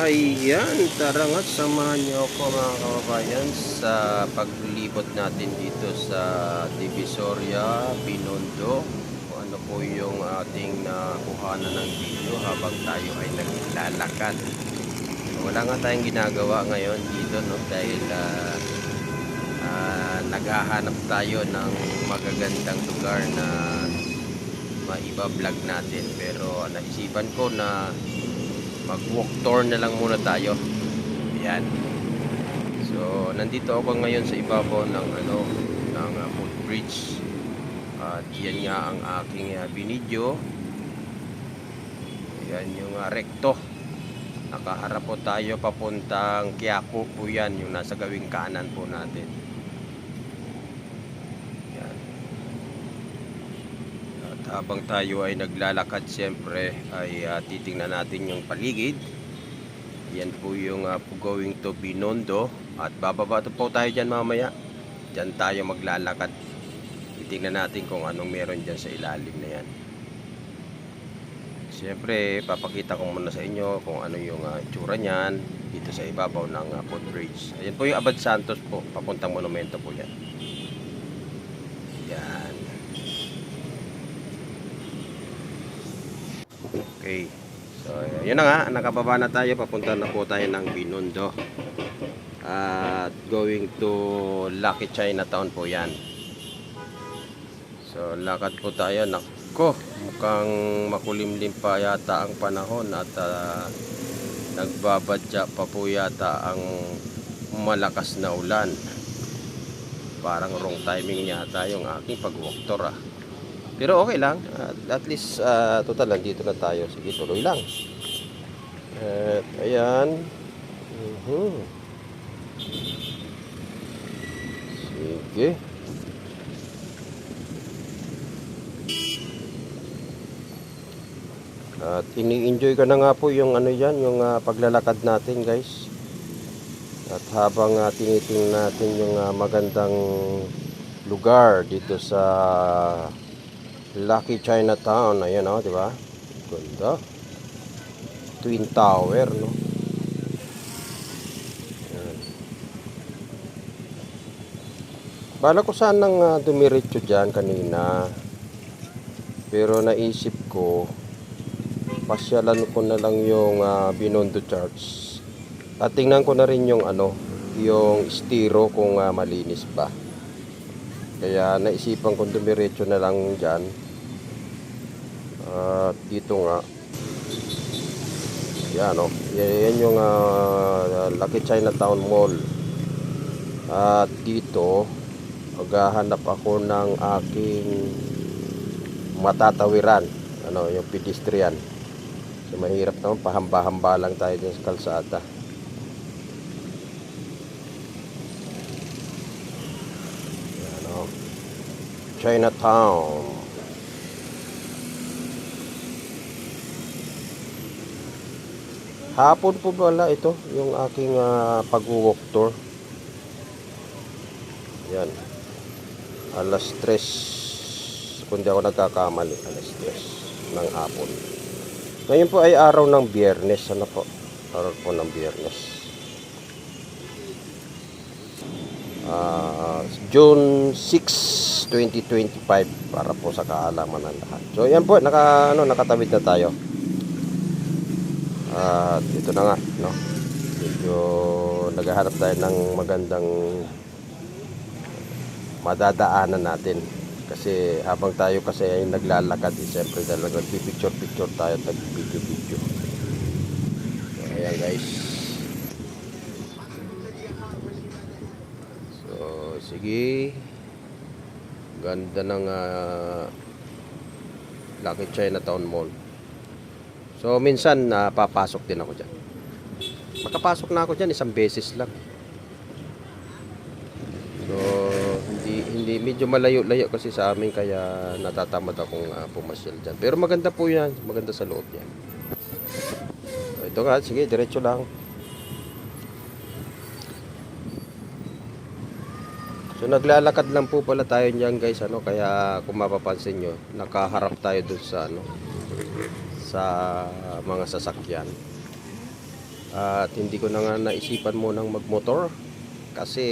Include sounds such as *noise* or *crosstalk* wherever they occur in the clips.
Ayan, tara nga, samahan niyo ako mga kababayan sa paglibot natin dito sa Divisoria, Binondo. Kung ano po yung ating nakuhanan ng video habang tayo ay naglalakad. Wala nga tayong ginagawa ngayon dito no dahil ah, ah, naghahanap tayo ng magagandang lugar na maiba-vlog natin. Pero naisipan ko na mag-walk tour na lang muna tayo. Yan. So, nandito ako ngayon sa ibabaw ng ano ng uh, footbridge. At yan nga ang aking uh, binidyo. Yan yung uh, rekto. Nakaharap po tayo papuntang Quiapo po yan, yung nasa gawing kanan po natin. Yan. At habang tayo ay naglalakad siyempre ay ah, titingnan natin yung paligid. Yan po yung ah, going to Binondo at bababa po tayo dyan mamaya. Dyan tayo maglalakad. Titingnan natin kung anong meron dyan sa ilalim na yan. Siyempre, papakita ko muna sa inyo kung ano yung uh, itsura niyan dito sa ibabaw ng uh, footbridge. Ayan po yung Abad Santos po, papuntang monumento po. Yan. Okay. So, yun na nga, nakababa na tayo, papunta na po tayo ng Binondo. At going to Lucky Chinatown po yan. So, lakad po tayo. Nako, mukhang makulimlim pa yata ang panahon at ah, nagbabadya pa po yata ang malakas na ulan. Parang wrong timing yata yung aking pag-walk tour ah. Pero okay lang. At, at least, ah, total, nandito na tayo. Sige, tuloy lang. At, ayan. Mhm. Sige. At ini-enjoy ka na nga po yung ano yan, yung ah, paglalakad natin guys. At habang uh, tinitingnan natin yung ah, magandang lugar dito sa Lucky Chinatown, ayan oh, di ba? Ganda. Twin Tower, no? Bala ko sanang uh, dumiretso dyan kanina. Pero naisip ko, pasyalan ko na lang yung ah, Binondo Church. At tingnan ko na rin yung ano, yung estiro kung ah, malinis ba. Kaya naisipan kong dumiretso na lang dyan. At dito nga. Yan o. Yan yung ah, Lucky Chinatown Mall. At dito, maghahanap ako ng aking matatawiran. Ano, yung pedestrian. So mahirap naman, pahamba-hamba lang tayo sa kalsada. Yan o. Chinatown. Hapon po pala ito, yung aking ah, pag-walk tour. Yan. Alas 3, kung di ako nagkakamali, alas 3 ng hapon. Ngayon po ay araw ng biyernes. Ano po? Araw po ng biyernes. Ah, June 6, 2025 para po sa kaalaman ng lahat. So yan po, naka, ano, nakatawid na tayo. At ito na nga, no? Medyo naghahanap tayo ng magandang madadaanan natin. Kasi habang tayo kasi ay naglalakad, eh, siyempre talaga picture-picture tayo at nag-video-video. So, ayan guys. Sige. Ganda ng ah, Lucky Chinatown Mall. So, minsan napapasok din ako dyan. Makapasok na ako dyan isang beses lang. So, hindi hindi medyo malayo-layo kasi sa amin kaya natatamad akong uh, pumasyal diyan. Pero maganda po 'yan, maganda sa loob niyan. So, ito nga, sige, diretso lang. So naglalakad lang po pala tayo niyan guys ano kaya kung mapapansin nyo nakaharap tayo dun sa ano sa mga sasakyan. At hindi ko na nga naisipan munang magmotor kasi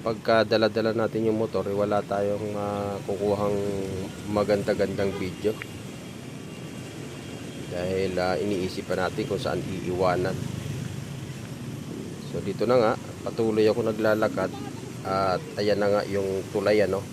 pagka dala-dala natin yung motor, eh, wala tayong ah, kukuhang maganda-gandang video. Dahil ah, iniisip pa natin kung saan iiwanan. So dito na nga, patuloy ako naglalakad at ayan na nga yung tulay ano.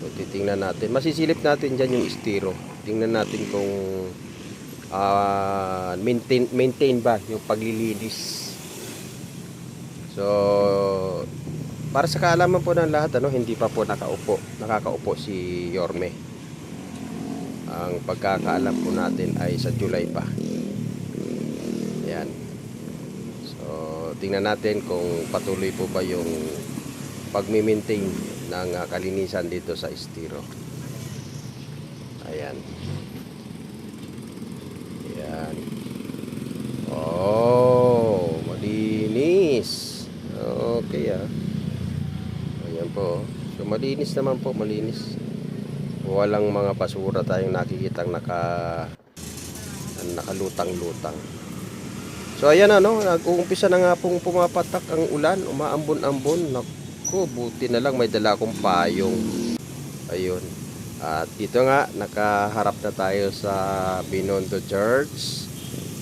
So titingnan natin. Masisilip natin dyan yung estiro. Tingnan natin kung ah, maintain, maintain ba yung paglilinis. So para sa kaalaman po ng lahat ano, hindi pa po nakaupo, nakakaupo si Yorme. Ang pagkakaalam po natin ay sa July pa. Yan. Tingnan natin kung patuloy po ba yung pagmi-maintain ng ah, kalinisan dito sa estiro. Ayan. Ayan. Oh, malinis. Okay ah. Ayan po. So, malinis naman po, malinis. Walang mga basura tayong nakikitang naka nakalutang-lutang. So ayan ano, nag-uumpisa na nga pong pumapatak ang ulan, umaambon-ambon. Naku, buti na lang may dala akong payong. Ayun. At dito nga, nakaharap na tayo sa Binondo Church.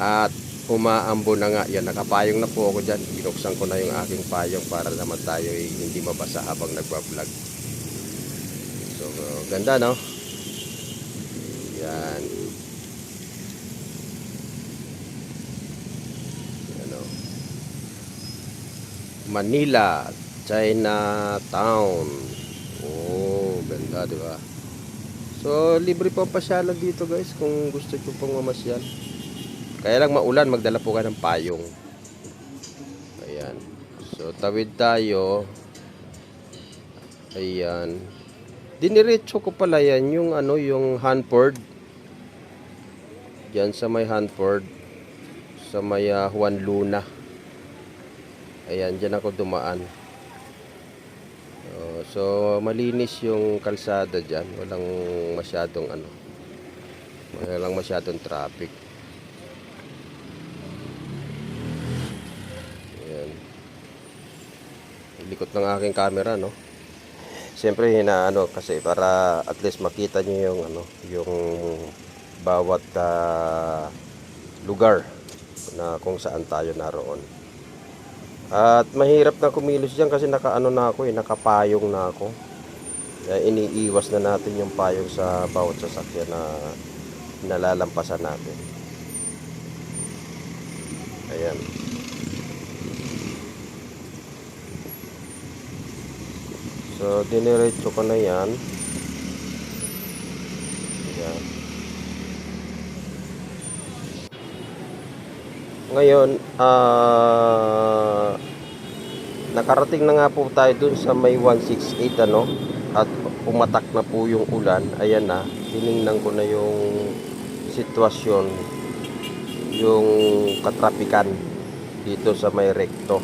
At umaambon na nga. Yan, nakapayong na po ako dyan. Binuksan ko na yung aking payong para naman tayo ay hindi mabasa habang nagbablog. So, ganda no? Yan. Ano? Manila, Chinatown. Oh, ganda, di ba? So, libre po ang pasyalan dito, guys, kung gusto nyo pong mamasyal. Kaya lang maulan, magdala po ka ng payong. Ayan. So, tawid tayo. Ayan. Diniretso ko pala yan, yung ano, yung Hanford. Diyan sa may Hanford. Sa may ah, Juan Luna. Ayan, diyan ako dumaan. Oh, so, malinis yung kalsada diyan. Walang masyadong ano. Walang masyadong traffic. Ayan. Likot ng aking camera, no? Siyempre hinaano kasi para at least makita niyo yung ano, yung bawat ah, lugar na kung saan tayo naroon. At mahirap na kumilos diyan kasi nakaano na ako eh, nakapayong na ako. Kaya iniiwas na natin yung payong sa bawat sasakyan na nalalampasan natin. Ayan. So, diniretso ko na yan. Ayan. Ngayon, ah nakarating na nga po tayo dun sa may 168 ano at umatak na po yung ulan. Ayan na, tiningnan ko na yung sitwasyon yung katrapikan dito sa may rekto.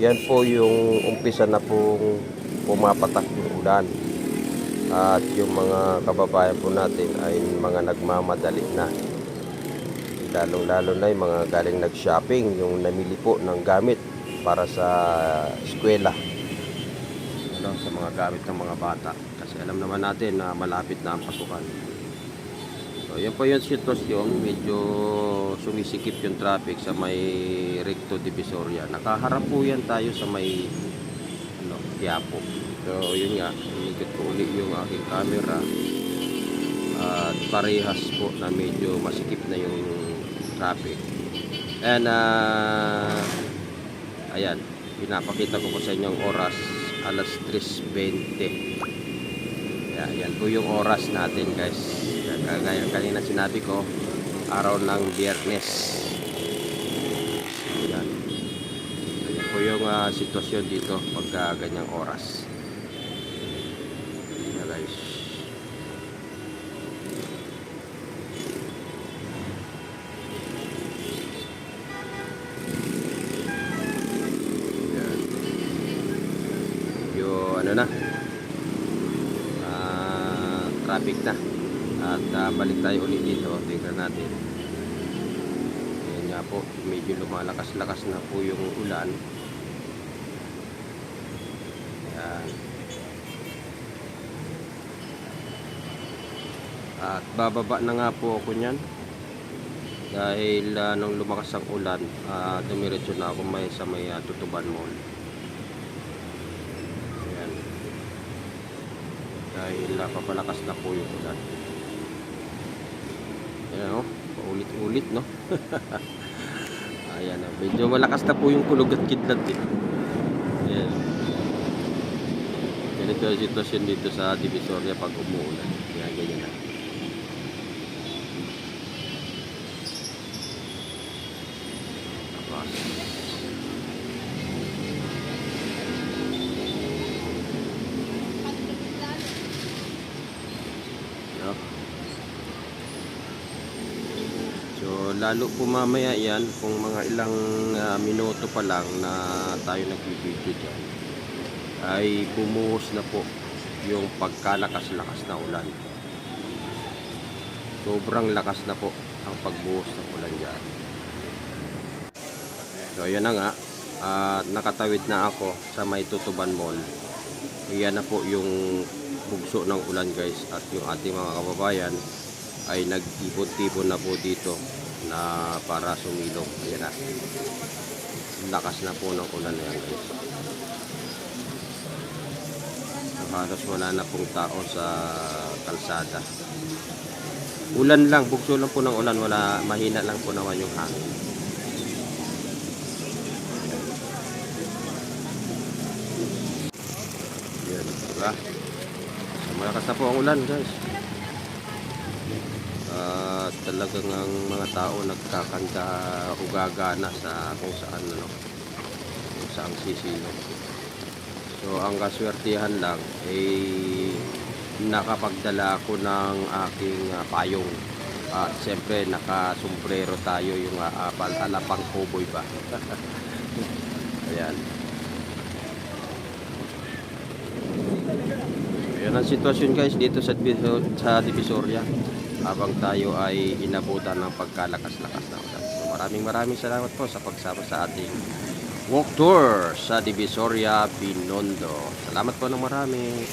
Yan po yung umpisa na pong pumapatak yung ulan. At yung mga kababayan po natin ay mga nagmamadali na. Lalong-lalo na yung mga galing nag-shopping, yung namili po ng gamit para sa eskwela. Ano, sa mga gamit ng mga bata. Kasi alam naman natin na malapit na ang pasukan. So, yan po yung sitwasyon. Medyo sumisikip yung traffic sa may Recto Divisoria. Nakaharap po yan tayo sa may ano, Quiapo. So, yun nga. Inikot ko uli yung aking camera. At parehas po na medyo masikip na yung traffic. And, ah, ayan. Pinapakita ko po sa inyong oras. Alas 3.20. Yan, yan po yung oras natin guys. Kagaya kanina sinabi ko, araw ng biyernes. Yan. So, yan po yung ah, sitwasyon dito pagka ganyang oras. Ano na, ah, traffic na at ah, balik tayo ulit dito tingnan natin nga po, medyo lumalakas-lakas na po yung ulan. Yan. At bababa na nga po ako niyan. Dahil ah, nung lumakas ang ulan, uh, dumiretso na ako may sa may ah, Tutuban Mall. Ayan. Dahil uh, papalakas na po yung ulan. Ayan o, paulit-ulit no. *laughs* Ayan o, medyo malakas na po yung kulog at kidlat eh. Ayan. Ganito ang sitwasyon dito sa Divisoria pag umuulan. Ayan, ganyan na. Tapos, no? So, lalo po mamaya yan, kung mga ilang ah, minuto pa lang na tayo nagbibideo dyan, ay bumuhos na po yung pagkalakas-lakas na ulan. Sobrang lakas na po ang pagbuhos ng ulan dyan. So, ayan na nga. At nakatawid na ako sa may Tutuban Mall. Iyan na po yung bugso ng ulan guys. At yung ating mga kababayan ay nagtipon-tipon na po dito na para sumilong. Ayan na. Lakas na po ng ulan na yan guys. So, halos wala na pong tao sa kalsada. Ulan lang, bugso lang po ng ulan. Wala, mahina lang po naman yung hangin. Yan, diba? So, malakas na po ang ulan, guys. At talagang ang mga tao nagkakanta gagana sa kung saan ano, kung saan sisilong. So, ang kaswertihan lang ay nakapagdala ako ng aking ah, payong. At siyempre, nakasumbrero tayo yung uh, alapang cowboy ba. *laughs* Ayan. Yan ang sitwasyon guys dito sa, sa Divisoria habang tayo ay inabutan ng pagkalakas-lakas na ulan. So, maraming maraming salamat po sa pagsama sa ating walk tour sa Divisoria, Binondo. Salamat po ng marami.